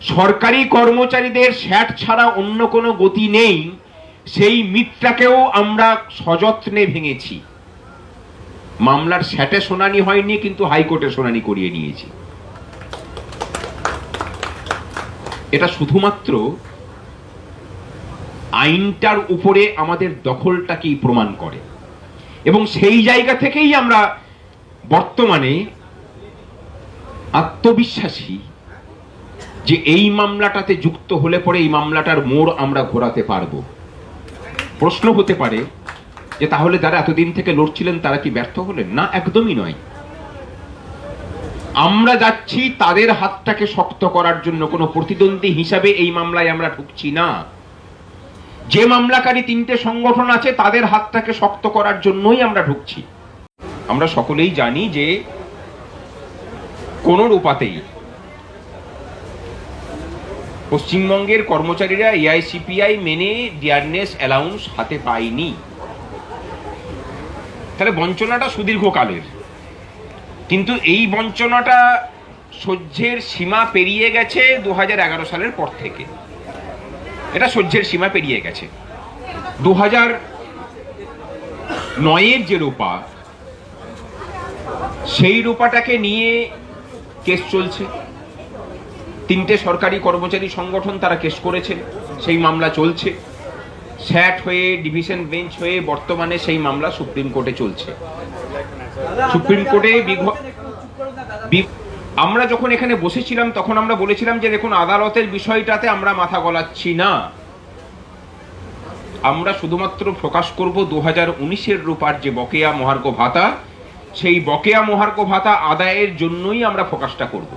সরকারি কর্মচারীদের স্যাট ছাড়া অন্য কোনো গতি নেই, সেই মিথটাকেও আমরা সযত্নে ভেঙেছি। মামলার স্যাটে শুনানি হয়নি, কিন্তু হাইকোর্টে শুনানি করিয়ে নিয়েছি। এটা শুধুমাত্র আইনটার উপরে আমাদের দখলটাকেই প্রমাণ করে। এবং সেই জায়গা থেকেই আমরা বর্তমানে আত্মবিশ্বাসী যে এই মামলাটাতে যুক্ত হলে পরে এই মামলাটার মোড় আমরা ঘোরাতে পারব। প্রশ্ন হতে পারে যে তাহলে যারা এতদিন থেকে লড়ছিলেন তারা কি ব্যর্থ হলেন? না, একদমই নয়। আমরা যাচ্ছি তাদের হাতটাকে শক্ত করার জন্য। কোনো প্রতিদ্বন্দ্বী হিসাবে এই মামলায় আমরা ঢুকছি না। যে মামলাকারী তিনটে সংগঠন আছে, তাদের হাতটাকে শক্ত করার জন্যই আমরা ঢুকছি। আমরা সকলেই জানি যে কোন রূপাতেই পশ্চিমবঙ্গের কর্মচারীরা এআইসিপিআই মেনে ডিয়ারনেস অ্যালাউন্স হাতে পায়নি। তাহলে বঞ্চনাটা সুদীর্ঘকালের। কিন্তু এই বঞ্চনাটা সহ্যের সীমা পেরিয়ে গেছে দু হাজার এগারো সালের পর থেকে। এটা সহ্যের সীমা পেরিয়ে গেছে। দু হাজার নয়ের যে রূপা, সেই রূপাটাকে নিয়ে কেস চলছে। তিনটে সরকারি কর্মচারী সংগঠন তারা কেস করেছেন সেই মামলা চলছে। স্যাট হয়ে, ডিভিশন বেঞ্চ হয়ে, বর্তমানে সেই মামলা সুপ্রিম কোর্টে চলছে। সুপ্রিম কোর্টে আমরা যখন এখানে বসেছিলাম, তখন আমরা বলেছিলাম যে, দেখুন, আদালতের বিষয়টাতে আমরা মাথা গলাচ্ছি না। আমরা শুধুমাত্র প্রকাশ করব দু হাজার উনিশের রূপার যে বকেয়া মহার্ঘ ভাতা, সেই বকেয়া মহার্ঘ ভাতা আদায়ের জন্যই আমরা ফোকাসটা করব।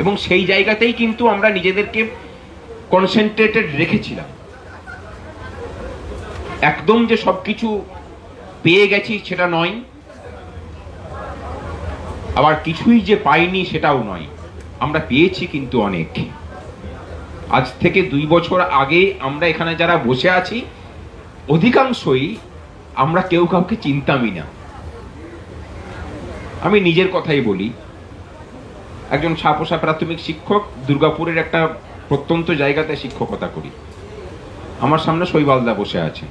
এবং সেই জায়গাতেই কিন্তু আমরা নিজেদেরকে কনসেন্ট্রেটেড রেখেছিলাম। একদম যে সবকিছু পেয়ে গেছি সেটা নয়, আবার কিছুই যে পাইনি সেটাও নয়, আমরা পেয়েছি কিন্তু অনেক। আজ থেকে দুই বছর আগে আমরা এখানে যারা বসে আছি, অধিকাংশই আমরা কেউ কাউকে চিনতামই না। আমি নিজের কথাই বলি একজন সাপোসা প্রাথমিক শিক্ষক, দুর্গাপুরের একটা প্রত্যন্ত জায়গাতে শিক্ষকতা করি। আমার সামনে শৈবালদা বসে আছে।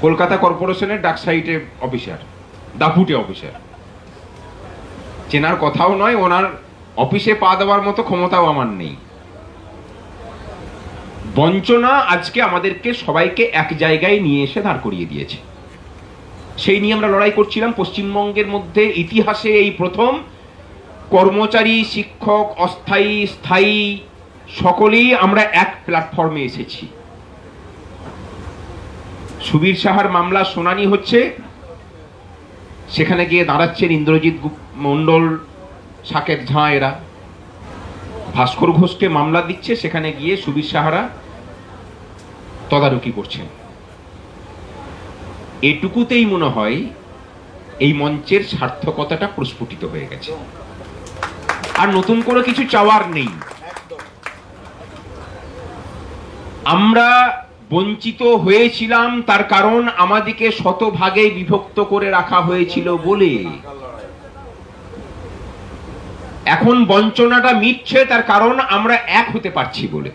কলকাতা কর্পোরেশনের ডাক সাইটে অফিসার, দাপুটে অফিসার। চেনার কথাও নয়, ওনার অফিসে পা দেওয়ার মতো ক্ষমতাও আমার নেই। বঞ্চনা আজকে আমাদেরকে সবাইকে এক জায়গায় নিয়ে এসে দাঁড় করিয়ে দিয়েছে। সেই নিয়ে আমরা লড়াই করছিলাম, পশ্চিমবঙ্গের মধ্যে ইতিহাসে এই প্রথম কর্মচারী, শিক্ষক, অস্থায়ী, স্থায়ী, সকলেই আমরা এক প্ল্যাটফর্মে এসেছি। সুবীর সাহার মামলা শুনানি হচ্ছে। সেখানে গিয়ে দাঁড়াচ্ছেন ইন্দ্রজিৎ মণ্ডল সাকেত ঝাঁ এরা। ভাস্কর ঘোষকে মামলা দিচ্ছে, সেখানে গিয়ে সুবীর সাহারা তদারকি করছেন। এটুকুতেই মনে হয় এই মঞ্চের সার্থকতাটা প্রস্ফুটিত হয়ে গেছে। আর নতুন করে কিছু চাওয়ার নেই। আমরা বঞ্চিত হয়েছিলাম তার কারণ আমাদেরকে শতভাগে বিভক্ত করে রাখা হয়েছিল বলে। এখন বঞ্চনাটা মিটছে তার কারণ আমরা এক হতে পারছি বলে।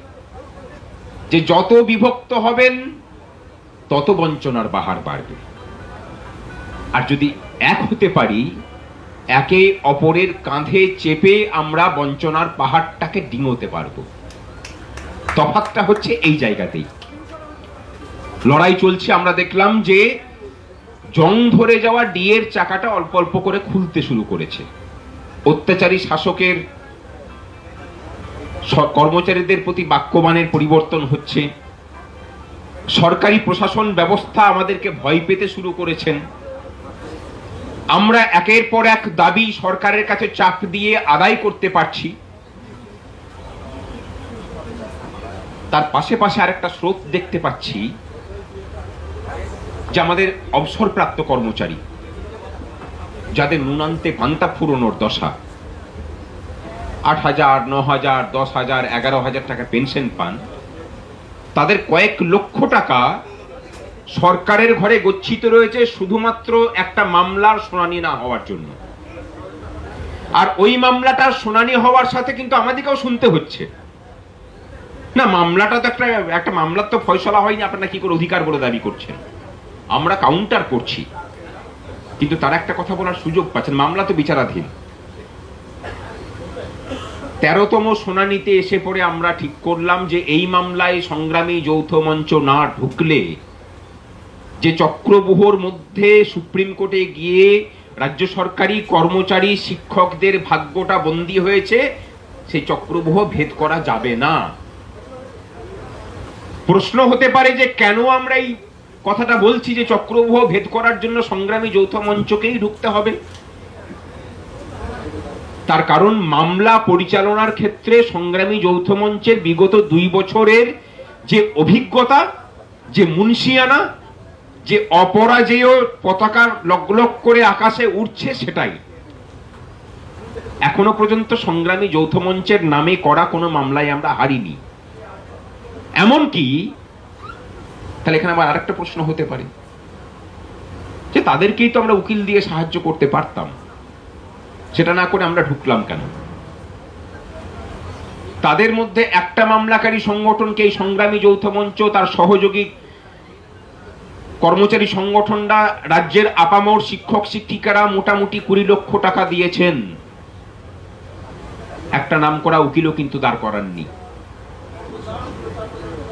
যে যত বিভক্ত হবেন তত বঞ্চনার বাহার বাড়বে। আর যদি এক হতে পারি একে অপরের কাঁধে চেপে আমরা বঞ্চনার পাহাড়টাকে ডিঙোতে পারব। তফাতটা হচ্ছে এই জায়গাতেই। লড়াই চলছে, আমরা দেখলাম যে জং ধরে যাওয়া ডিয়ের চাকাটা অল্প অল্প করে খুলতে শুরু করেছে। অত্যাচারী শাসকের কর্মচারীদের প্রতি বাক্যবানের পরিবর্তন হচ্ছে। সরকারি প্রশাসন ব্যবস্থা আমাদেরকে ভয় পেতে শুরু করেছেন। আমরা একের পর এক দাবি সরকারের কাছে চাপ দিয়ে আদায় করতে পারছি। তার পাশে পাশে আরেকটা স্রোত দেখতে পাচ্ছি, যে আমাদের অবসরপ্রাপ্ত কর্মচারী, যাদের নুনান্তে পান্তা ফুরোনোর দশা। আট হাজার, ন হাজার, দশ হাজার, এগারো হাজার টাকা পেনশন পান। তাদের কয়েক লক্ষ টাকা সরকারের ঘরে গচ্ছিত রয়েছে শুধুমাত্র একটা মামলার শুনানি না হওয়ার জন্য। আর ওই মামলাটার শুনানি হওয়ার সাথে কিন্তু আমাদেরকেও শুনতে হচ্ছে। না, মামলাটা তো একটা একটা মামলার তো ফয়সলা হয়নি, আপনারা কি করে অধিকার বলে দাবি করছেন? আমরা কাউন্টার করছি। কিন্তু তারা একটা কথা বলার সুযোগ পাচ্ছেন, মামলা তো বিচারাধীন। তেরোতম শুনানিতে এসে পড়ে আমরা ঠিক করলাম যে এই মামলায় সংগ্রামী যৌথ মঞ্চ না ঢুকলে যে চক্রবুহর মধ্যে সুপ্রিম কোর্টে গিয়ে রাজ্য সরকারি কর্মচারী শিক্ষকদের ভাগ্যটা বন্দী হয়েছে, সেই চক্রবুহ ভেদ করা যাবে না। প্রশ্ন হতে পারে যে কেন আমরা এই কথাটা বলছি যে চক্রবুহ ভেদ করার জন্য সংগ্রামী যৌথ মঞ্চকেই ঢুকতে হবে। তার কারণ মামলা পরিচালনার ক্ষেত্রে সংগ্রামী যৌথ মঞ্চের বিগত দুই বছরের যে অভিজ্ঞতা, যে মুন্সিয়ানা যে অপরাজেয় পতাকা লগলগ করে আকাশে উঠছে সেটাই। এখনও পর্যন্ত সংগ্রামী যৌথ মঞ্চের নামে করা কোনো মামলায় আমরা হারিনি। এমনকি, তাহলে এখানে আবার আরেকটা প্রশ্ন হতে পারে। যে তাদেরকেই তো আমরা উকিল দিয়ে সাহায্য করতে পারতাম। সেটা না করে আমরা ঢুকলাম কেন? তাদের মধ্যে একটা মামলাকারী সংগঠনকে এই সংগ্রামী যৌথ মঞ্চ তার সহযোগী কর্মচারী সংগঠনরা রাজ্যের আপামর শিক্ষক শিক্ষিকারা মোটামুটি কুড়ি লক্ষ টাকা দিয়েছেন। একটা নাম করা উকিলও কিন্তু দাঁড় করাননি।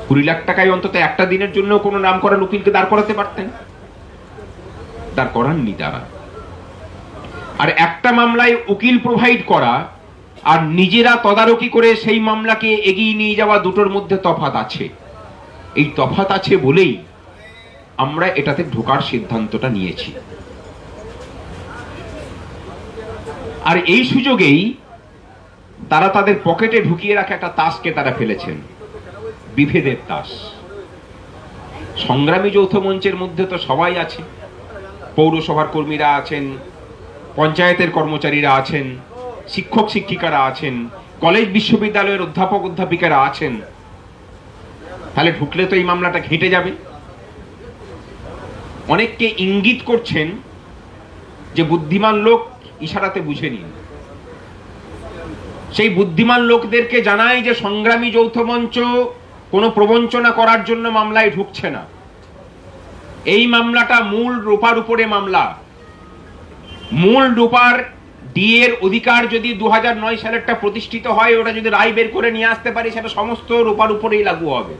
কুড়ি লাখ টাকায় অন্তত একটা দিনের জন্য কোনো নাম করা উকিলকে দাঁড় করাতে পারতেন। দাঁড় করাননি তারা। আর একটা মামলায় উকিল প্রোভাইড করা আর নিজেরা তদারকি করে সেই মামলাকে এগিয়ে নিয়ে যাওয়া দুটোর মধ্যে তফাত আছে। এই তফাত আছে বলেই আমরা এটাতে ঢোকার সিদ্ধান্তটা নিয়েছি। আর এই সুযোগেই তারা তাদের পকেটে ঢুকিয়ে রাখা একটা তাসকে তারা ফেলেছেন। বিভেদের তাস। সংগ্রামী যৌথ মঞ্চের মধ্যে তো সবাই আছে। পৌরসভার কর্মীরা আছেন, পঞ্চায়েতের কর্মচারীরা আছেন, শিক্ষক শিক্ষিকারা আছেন, কলেজ বিশ্ববিদ্যালয়ের অধ্যাপক অধ্যাপিকারা আছেন। তাহলে ঢুকলে তো এই মামলাটা ঘেঁটে যাবে। অনেককে ইঙ্গিত করছেন যে বুদ্ধিমান লোক ইশারাতে বুঝে নিন। সেই বুদ্ধিমান লোকদেরকে জানাই যে সংগ্রামী যৌথ মঞ্চ কোনো প্রবঞ্চনা করার জন্য মামলায় ঢুকছে না। এই মামলাটা মূল রূপার উপরে মামলা। মূল রূপার ডিএর অধিকার যদি দু সালেরটা প্রতিষ্ঠিত হয়, ওটা যদি রায় বের করে নিয়ে আসতে পারি, সেটা সমস্ত রূপার উপরেই লাগু হবে।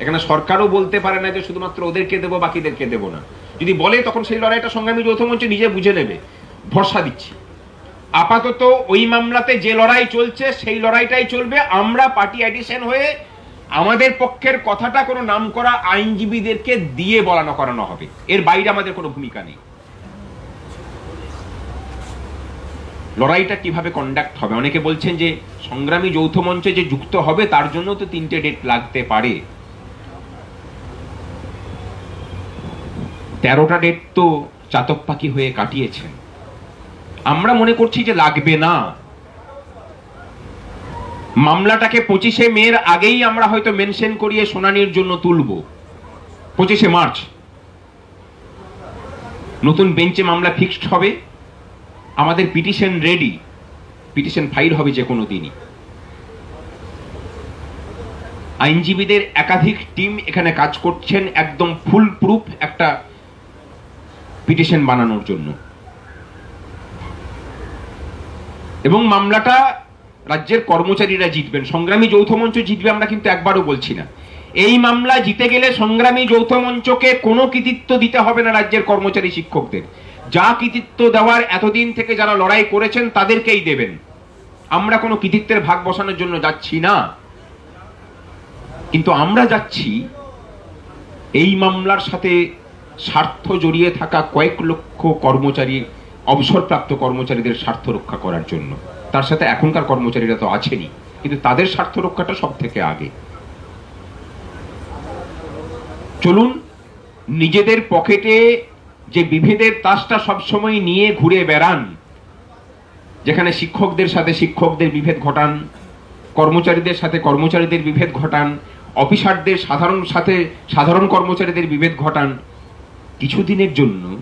এখানে সরকারও বলতে পারে না যে শুধুমাত্র ওদেরকে দেবো, বাকিদেরকে দেবো না। যদি বলে, তখন সেই লড়াইটা সংগ্রামী যৌথ মঞ্চ নিজে বুঝে নেবে। ভরসা দিচ্ছি। আপাতত ওই মামলাতে যে লড়াই চলছে, সেই লড়াইটাই চলবে। আমরা পার্টি অ্যাডিশন হয়ে আমাদের পক্ষের কথাটা কোনো নাম করা আইনজীবীদেরকে দিয়ে বলানো, করানো হবে। এর বাইরে আমাদের কোনো ভূমিকা নেই। লড়াইটা কীভাবে কন্ডাক্ট হবে? অনেকে বলছেন যে সংগ্রামী যৌথ মঞ্চে যে যুক্ত হবে, তার জন্য তো তিনটে ডেট লাগতে পারে। তেরোটা ডেট তো চাতক পাখি হয়ে কাটিয়েছেন আমরা মনে করছি যে লাগবে না। মামলাটাকে পঁচিশে মের আগেই আমরা হয়তো মেনশন করিয়ে শুনানির জন্য তুলব। পঁচিশে মার্চ। নতুন বেঞ্চে মামলা ফিক্সড হবে। আমাদের পিটিশন রেডি পিটিশন ফাইল হবে যে কোনো দিনই। আইনজীবীদের একাধিক টিম এখানে কাজ করছেন। একদম ফুল প্রুফ একটা পিটিশন বানানোর জন্য। এবং মামলাটা রাজ্যের কর্মচারীরা জিতবেন। সংগ্রামী যৌথ মঞ্চ জিতবে আমরা কিন্তু একবারও বলছি না। এই মামলা জিতে গেলে সংগ্রামী যৌথ মঞ্চকে কোনো কৃতিত্ব দিতে হবে না রাজ্যের কর্মচারী শিক্ষকদের। যা কৃতিত্ব দেওয়ার এতদিন থেকে যারা লড়াই করেছেন, তাদেরকেই দেবেন। আমরা কোনো কৃতিত্বের ভাগ বসানোর জন্য যাচ্ছি না। কিন্তু আমরা যাচ্ছি এই মামলার সাথে স্বার্থ জড়িয়ে থাকা কয়েক লক্ষ কর্মচারী, অবসরপ্রাপ্ত কর্মচারীদের স্বার্থ রক্ষা করার জন্য। তার সাথে এখনকার কর্মচারীরা তো আছেনই, কিন্তু তাদের স্বার্থ রক্ষাটা সব থেকে আগে। চলুন, নিজেদের পকেটে যে বিভেদের তাসটা সবসময় নিয়ে ঘুরে বেড়ান, যেখানে শিক্ষকদের সাথে শিক্ষকদের বিভেদ ঘটান, কর্মচারীদের সাথে কর্মচারীদের বিভেদ ঘটান, অফিসারদের সাধারণ সাথে সাধারণ কর্মচারীদের বিভেদ ঘটান কিছুদিনের জন্য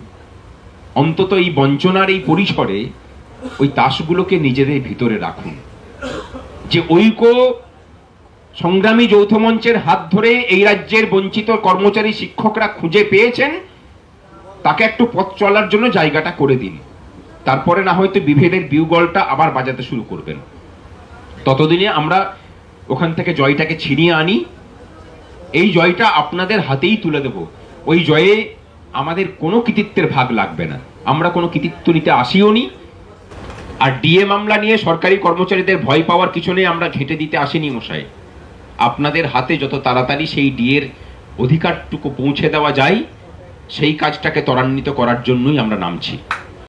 অন্তত এই বঞ্চনার এই পরিসরে ওই তাসগুলোকে নিজেদের ভিতরে রাখুন। যে ঐক্য সংগ্রামী যৌথ মঞ্চের হাত ধরে এই রাজ্যের বঞ্চিত কর্মচারী শিক্ষকরা খুঁজে পেয়েছেন, তাকে একটু পথ চলার জন্য জায়গাটা করে দিন। তারপরে না হয়তো বিভেদের বিউগলটা আবার বাজাতে শুরু করবেন। ততদিনে আমরা ওখান থেকে জয়টাকে ছিনিয়ে আনি। এই জয়টা আপনাদের হাতেই তুলে দেব। ওই জয়ে আমাদের কোনো কৃতিত্বের ভাগ লাগবে না। আমরা কোনো কৃতিত্ব নিতে আসিও নি। আর ডিএ মামলা নিয়ে সরকারি কর্মচারীদের ভয় পাওয়ার কিছু নেই আমরা ঘেঁটে দিতে আসিনি মশাই। আপনাদের হাতে যত তাড়াতাড়ি সেই ডিএর অধিকারটুকু পৌঁছে দেওয়া যায়, সেই কাজটাকে ত্বরান্বিত করার জন্যই আমরা নামছি।